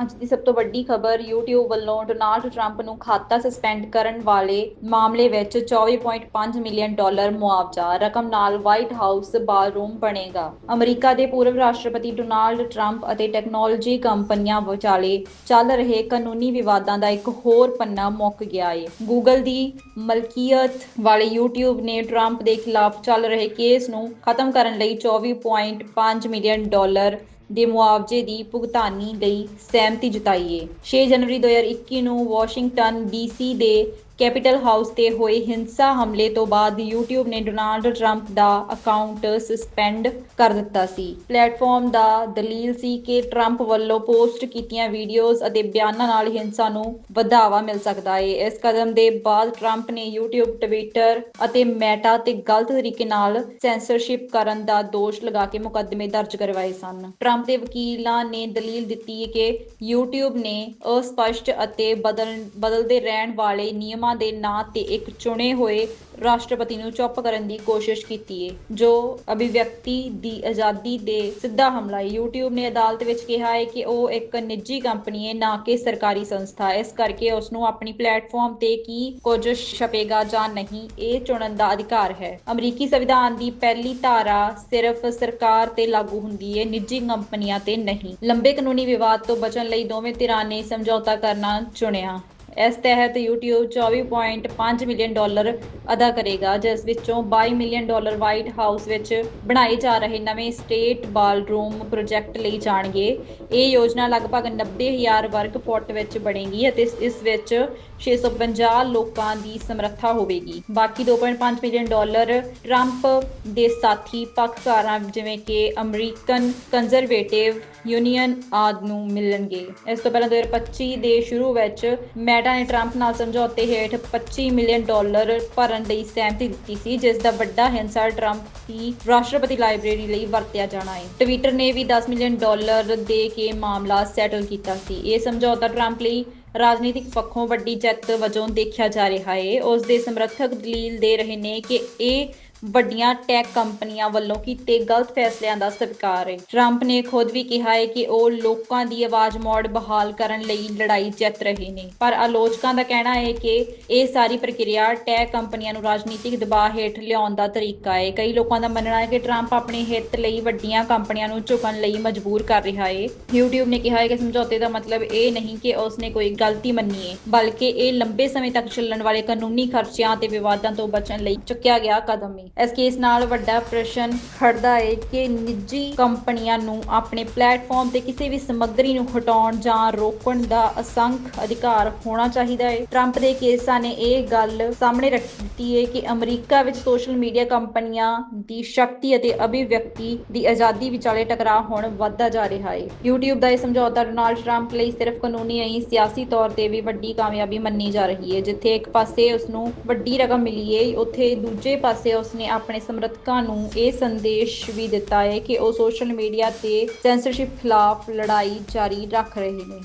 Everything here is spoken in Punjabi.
ਅੱਜ ਦੀ ਸਭ ਤੋਂ ਵੱਡੀ ਖਬਰ YouTube ਵੱਲੋਂ ਡੋਨਾਲਡ ਟਰੰਪ ਨੂੰ ਖਾਤਾ ਸਸਪੈਂਡ ਕਰਨ ਵਾਲੇ ਮਾਮਲੇ ਵਿੱਚ 24.5 ਮਿਲੀਅਨ ਡਾਲਰ ਮੁਆਵਜ਼ਾ, ਰਕਮ ਨਾਲ ਵਾਈਟ ਹਾਊਸ ਬਾਲਰੂਮ ਬਣੇਗਾ। ਅਮਰੀਕਾ ਦੇ ਪੂਰਵ ਰਾਸ਼ਟਰਪਤੀ ਡੋਨਾਲਡ ਟਰੰਪ ਅਤੇ ਟੈਕਨੋਲੋਜੀ ਕੰਪਨੀਆਂ ਵਿਚਾਲੇ ਚੱਲ ਰਹੇ ਕਾਨੂੰਨੀ ਵਿਵਾਦਾਂ ਦਾ ਇੱਕ ਹੋਰ ਪੰਨਾ ਮੁੱਕ ਗਿਆ ਏ। Google ਦੀ ਮਲਕੀਅਤ ਵਾਲੇ YouTube ਨੇ ਟਰੰਪ ਦੇ ਖਿਲਾਫ ਚੱਲ ਰਹੇ ਕੇਸ ਨੂੰ ਖਤਮ ਕਰਨ ਲਈ 24.5 ਮਿਲੀਅਨ ਡਾਲਰ ਦੇ ਮੁਆਵਜ਼ੇ ਦੀ ਭੁਗਤਾਨੀ ਲਈ ਸਹਿਮਤੀ ਜਤਾਈ ਹੈ 6 ਜਨਵਰੀ 2021 ਨੂੰ ਵਾਸ਼ਿੰਗਟਨ ਡੀਸੀ ਦੇ ਕੈਪੀਟਲ ਹਾਊਸ ਤੇ ਹੋਏ ਹਿੰਸਾ ਹਮਲੇ ਤੋਂ ਬਾਅਦ YouTube ਨੇ ਡੋਨਾਲਡ ਟਰੰਪ ਦਾ ਅਕਾਊਂਟ ਸਸਪੈਂਡ ਕਰ ਦਿੱਤਾ ਸੀ। ਪਲੇਟਫਾਰਮ ਦਾ ਦਲੀਲ ਸੀ ਕਿ ਟਰੰਪ ਵੱਲੋਂ ਪੋਸਟ ਕੀਤੀਆਂ ਵੀਡੀਓਜ਼ ਅਤੇ ਬਿਆਨਾਂ ਨਾਲ ਹਿੰਸਾ ਨੂੰ ਵਧਾਵਾ ਮਿਲ ਸਕਦਾ ਹੈ ਇਸ ਕਦਮ ਦੇ ਬਾਅਦ ਟਰੰਪ ਨੇ YouTube ਟਵਿੱਟਰ ਅਤੇ ਮੈਟਾ ਤੇ ਗਲਤ ਤਰੀਕੇ ਨਾਲ ਸੈਂਸਰਸ਼ਿਪ ਕਰਨ ਦਾ ਦੋਸ਼ ਲਗਾ ਕੇ ਮੁਕੱਦਮੇ ਦਰਜ ਕਰਵਾਏ ਸਨ। ਟਰੰਪ ਦੇ ਵਕੀਲਾਂ ਨੇ ਦਲੀਲ ਦਿੱਤੀ ਕਿ YouTube ਨੇ ਅਸਪਸ਼ਟ ਅਤੇ ਬਦਲ, ਬਦਲਦੇ ਰਹਿਣ ਵਾਲੇ ਨਿਯਮਾਂ ਦੇ ਨਾਂ ਤੇ ਇੱਕ ਚੁਣੇ ਹੋਏ ਰਾਸ਼ਟਰਪਤੀ ਨੂੰ ਚੁੱਪ ਕਰਨ ਦੀ ਕੋਸ਼ਿਸ਼ ਕੀਤੀ ਹੈ ਜੋ ਅਭਿਵਿਅਕਤੀ ਦੀ ਆਜ਼ਾਦੀ ਦੇ ਸਿੱਧਾ ਹਮਲਾ ਹੈ YouTube ਨੇ ਅਦਾਲਤ ਵਿੱਚ ਕਿਹਾ ਹੈ ਕਿ ਉਹ ਇੱਕ ਨਿੱਜੀ ਕੰਪਨੀ ਹੈ ਨਾ ਕਿ ਸਰਕਾਰੀ ਸੰਸਥਾ। ਇਸ ਕਰਕੇ ਉਸ ਨੂੰ ਆਪਣੀ ਪਲੇਟਫਾਰਮ ਤੇ ਕੀ ਕੁਝ ਛਪੇਗਾ ਜਾਂ ਨਹੀਂ, ਇਹ ਚੁਣਨ ਦਾ ਅਧਿਕਾਰ ਹੈ। ਅਮਰੀਕੀ ਸੰਵਿਧਾਨ ਦੀ ਪਹਿਲੀ ਧਾਰਾ ਸਿਰਫ ਸਰਕਾਰ ਤੇ ਲਾਗੂ ਹੁੰਦੀ ਹੈ ਨਿੱਜੀ ਕੰਪਨੀਆਂ ਤੇ ਨਹੀਂ। ਲੰਬੇ ਕਾਨੂੰਨੀ ਵਿਵਾਦ ਤੋਂ ਬਚਣ ਲਈ ਦੋਵੇਂ ਧਿਰਾਂ ਨੇ ਸਮਝੌਤਾ ਕਰਨਾ ਚੁਣਿਆ। ਇਸ ਤਹਿਤ YouTube 24.5 ਮਿਲੀਅਨ ਡਾਲਰ ਅਦਾ ਕਰੇਗਾ, ਜਿਸ ਵਿੱਚੋਂ 22 ਮਿਲੀਅਨ ਡਾਲਰ ਵਾਈਟ ਹਾਊਸ ਵਿੱਚ ਬਣਾਏ ਜਾ ਰਹੇ ਨਵੇਂ ਸਟੇਟ ਬਾਲਰੂਮ ਪ੍ਰੋਜੈਕਟ ਲਈ ਜਾਣਗੇ। ਇਹ ਯੋਜਨਾ ਲਗਭਗ 90000 ਵਰਗ ਫੁੱਟ ਵਿੱਚ ਬਣੇਗੀ ਅਤੇ ਇਸ- ਇਸ ਵਿੱਚ 650 ਲੋਕਾਂ ਦੀ ਸਮਰੱਥਾ ਹੋਵੇਗੀ। ਬਾਕੀ 2.5 ਮਿਲੀਅਨ ਡਾਲਰ ਟਰੰਪ ਦੇ ਸਾਥੀ ਪੱਖਕਾਰਾਂ ਜਿਵੇਂ ਕਿ ਅਮਰੀਕਨ ਕੰਜ਼ਰਵੇਟਿਵ ਯੂਨੀਅਨ ਆਦ ਨੂੰ ਮਿਲਣਗੇ। ਇਸ ਤੋਂ ਪਹਿਲਾਂ 2025 ਦੇ ਸ਼ੁਰੂ ਵਿੱਚ ਮੈਟਾ ਨੇ ਟਰੰਪ ਨਾਲ ਸਮਝੌਤੇ ਹੇਠ 25 ਮਿਲੀਅਨ ਡਾਲਰ ਭਰਨ ਲਈ ਸਹਿਮਤੀ ਦਿੱਤੀ ਸੀ, ਜਿਸ ਦਾ ਵੱਡਾ ਹਿੱਸਾ ਟਰੰਪ ਦੀ ਰਾਸ਼ਟਰਪਤੀ ਲਾਇਬ੍ਰੇਰੀ ਲਈ ਵਰਤਿਆ ਜਾਣਾ ਹੈ। ਟਵਿੱਟਰ ਨੇ ਵੀ 10 ਮਿਲੀਅਨ ਡਾਲਰ ਦੇ ਕੇ ਮਾਮਲਾ ਸੈਟਲ ਕੀਤਾ ਸੀ। ਇਹ ਸਮਝੌਤਾ ਟਰੰਪ ਲਈ ਰਾਜਨੀਤਿਕ ਪੱਖੋਂ ਵੱਡੀ ਜਿੱਤ ਵਜੋਂ ਦੇਖਿਆ ਜਾ ਰਿਹਾ ਹੈ। ਉਸ ਦੇ ਸਮਰਥਕ ਦਲੀਲ ਦੇ ਰਹੇ ਨੇ ਕਿ ਇਹ ਵੱਡੀਆਂ ਟੈਕ ਕੰਪਨੀਆਂ ਵੱਲੋਂ ਕੀਤੇ ਗਲਤ ਫੈਸਲਿਆਂ ਦਾ ਸਵੀਕਾਰ ਹੈ। ਟਰੰਪ ਨੇ ਖੁਦ ਵੀ ਕਿਹਾ ਹੈ ਕਿ ਉਹ ਲੋਕਾਂ ਦੀ ਆਵਾਜ਼ ਮੋੜ ਬਹਾਲ ਕਰਨ ਲਈ ਲੜਾਈ ਜਿੱਤ ਰਹੇ ਨੇ। ਪਰ ਆਲੋਚਕਾਂ ਦਾ ਕਹਿਣਾ ਹੈ ਕਿ ਇਹ ਸਾਰੀ ਪ੍ਰਕਿਰਿਆ ਟੈਕ ਕੰਪਨੀਆਂ ਨੂੰ ਰਾਜਨੀਤਿਕ ਦਬਾਅ ਹੇਠ ਲਿਆਉਣ ਦਾ ਤਰੀਕਾ ਹੈ। ਕਈ ਲੋਕਾਂ ਦਾ ਮੰਨਣਾ ਹੈ ਕਿ ਟਰੰਪ ਆਪਣੇ ਹਿੱਤ ਲਈ ਵੱਡੀਆਂ ਕੰਪਨੀਆਂ ਨੂੰ ਝੁਕਣ ਲਈ ਮਜਬੂਰ ਕਰ ਰਿਹਾ ਹੈ। YouTube ਨੇ ਕਿਹਾ ਹੈ ਕਿ ਸਮਝੌਤੇ ਦਾ ਮਤਲਬ ਇਹ ਨਹੀਂ ਕਿ ਉਸ ਨੇ ਕੋਈ ਗਲਤੀ ਮੰਨੀ ਹੈ, ਬਲਕਿ ਇਹ ਲੰਬੇ ਸਮੇਂ ਤੱਕ ਚੱਲਣ ਵਾਲੇ ਕਾਨੂੰਨੀ ਖਰਚਿਆਂ ਅਤੇ ਵਿਵਾਦਾਂ ਤੋਂ ਬਚਣ ਲਈ ਚੁੱਕਿਆ ਗਿਆ ਕਦਮ ਹੈ। ਇਸ ਕੇਸ ਨਾਲ ਵੱਡਾ ਪ੍ਰਸ਼ਨ ਖੜਦਾ ਹੈ ਕਿ ਨਿੱਜੀ ਕੰਪਨੀਆਂ ਨੂੰ ਆਪਣੇ ਪਲੇਟਫਾਰਮ ਤੇ ਕਿਸੇ ਵੀ ਸਮੱਗਰੀ ਨੂੰ ਹਟਾਉਣ ਜਾਂ ਰੋਕਣ ਦਾ ਅਸੰਖ ਅਧਿਕਾਰ ਹੋਣਾ ਚਾਹੀਦਾ ਹੈ ਟਰੰਪ ਦੇ ਕੇਸਾਂ ਨੇ ਇਹ ਗੱਲ ਸਾਹਮਣੇ ਰੱਖ ਦਿੱਤੀ ਹੈ ਕਿ ਅਮਰੀਕਾ ਵਿੱਚ ਸੋਸ਼ਲ ਮੀਡੀਆ ਕੰਪਨੀਆਂ ਦੀ ਸ਼ਕਤੀ ਅਤੇ ਅਭਿਵਿਅਕਤੀ ਦੀ ਆਜ਼ਾਦੀ ਵਿਚਾਲੇ ਟਕਰਾਅ ਹੁਣ ਵੱਧਦਾ ਜਾ ਰਿਹਾ ਹੈ YouTube ਦਾ ਇਹ ਸਮਝੌਤਾ ਡੋਨਾਲਡ ਟਰੰਪ ਲਈ ਸਿਰਫ ਕਾਨੂੰਨੀ ਨਹੀਂ, ਸਿਆਸੀ ਤੌਰ ਤੇ ਵੀ ਵੱਡੀ ਕਾਮਯਾਬੀ ਮੰਨੀ ਜਾ ਰਹੀ ਹੈ ਜਿੱਥੇ ਇੱਕ ਪਾਸੇ ਉਸ ਨੂੰ ਵੱਡੀ ਰਕਮ ਮਿਲੀ ਹੈ ਉੱਥੇ ਦੂਜੇ ਪਾਸੇ ਉਸ ਨੇ ਆਪਣੇ ਸਮਰਥਕਾਂ ਨੂੰ ਇਹ ਸੰਦੇਸ਼ ਵੀ ਦਿੱਤਾ ਹੈ ਕਿ ਉਹ ਸੋਸ਼ਲ ਮੀਡੀਆ ਤੇ ਸੈਂਸਰਸ਼ਿਪ ਖਿਲਾਫ ਲੜਾਈ ਜਾਰੀ ਰੱਖ ਰਹੇ ਨੇ।